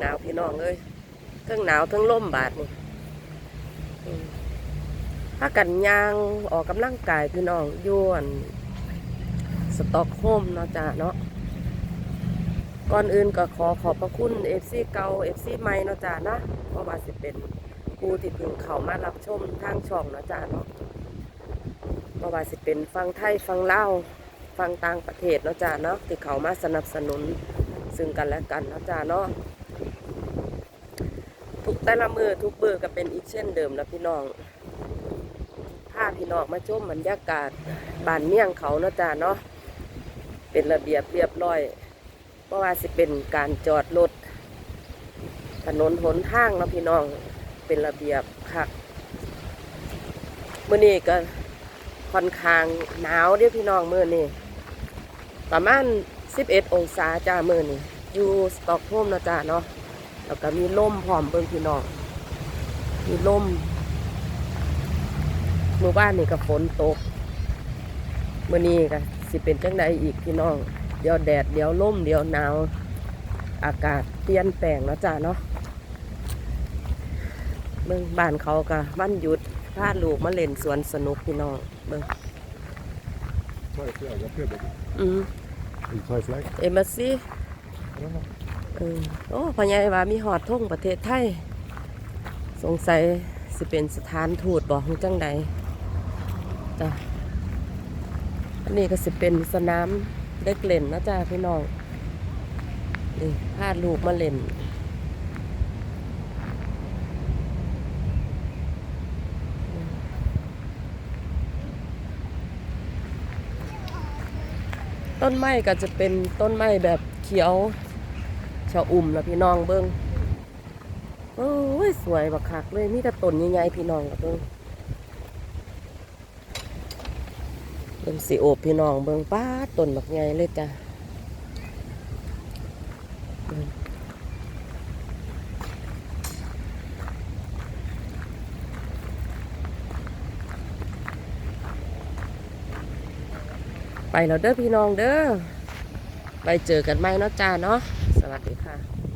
หนาวพี่น้องเอ้ยทั้งหนาวทั้งล่มบาดนี่ถ้ากันยางออกกำลังกายพี่น้องอยวนสต็อกโฮมเนาะจ้าเนาะก่อนอื่นก็ขอขอบพระคุณเอฟซีเกาเอฟซีใหม่เนาะจ้านะเพราะว่าสิเป็นผู้ที่เพิ่งเข้ามารับชมทางช่องเนาะจ้าเนาะเพราะว่าสิเป็นฟังไทยฟังเล่าฟังต่างประเทศเนาะจ้าเนาะที่เขามาสนับสนุนซึ่งกันและกันเนาะจ้าเนาะ ทุกแต่ละมือทุกเบอร์ก็เป็นอีกเช่นเดิมนะพี่น้องพาพี่น้องมาชมบรรยากาศบานเมี่ยงเขาเนาะจ้าเนาะเป็นระเบียบเรียบร้อยเพราะว่าสิเป็นการจอดรถถนนหนทางเนาะพี่น้องเป็นระเบียบคักมื่อนี้ก็ค่อนข้างหนาวเด้อพี่น้องมื่อนี้ประมาณ11 องศาจ้ามื่อนี่อยู่สตอกโฮล์มนะจ้าเนาะ แล้วก็มีลมพร้อมเบิ่งพี่น้อง มีลมหมู่บ้านนี่ก็ฝนตกมื้อนี้ก็สิเป็นจังใดอีกพี่น้อง เดี๋ยวแดดเดี๋ยวลมเดี๋ยวหนาว อากาศเปลี่ยนแปลงนะจ้าเนาะเบิ่งบ้านเขาก็วันหยุดพาลูกมาเล่นสวนสนุกพี่น้องเบิ่ง Sorry, yeah, jag prövade. อืม En thai flag. เอมบาซี เออโอ้พญายว่ามีหอดท่งประเทศไทย สงสัยสิเป็นสถานทูตบอกจังใดจ้ะอันนี้ก็สิเป็นสนามเด็กเล่นนะจ้าพี่น้องนี่พาลูกมาเล่นต้นไม้ก็จะเป็นต้นไม้แบบเขียว ชะอุ่มแล้วพี่น้องเบิ้งโอ้ยสวยบักคักเลยมีแต่ต้นใหญ่ๆพี่น้องกับเบิ้งเบิ้งสีโอบพี่น้องเบิ้งป้าต้นบักใหญ่เลยจ้ะไปแล้วเด้อพี่น้องเด้อไปเจอกันไหมเนาะจ้าเนาะ สวัสดีค่ะ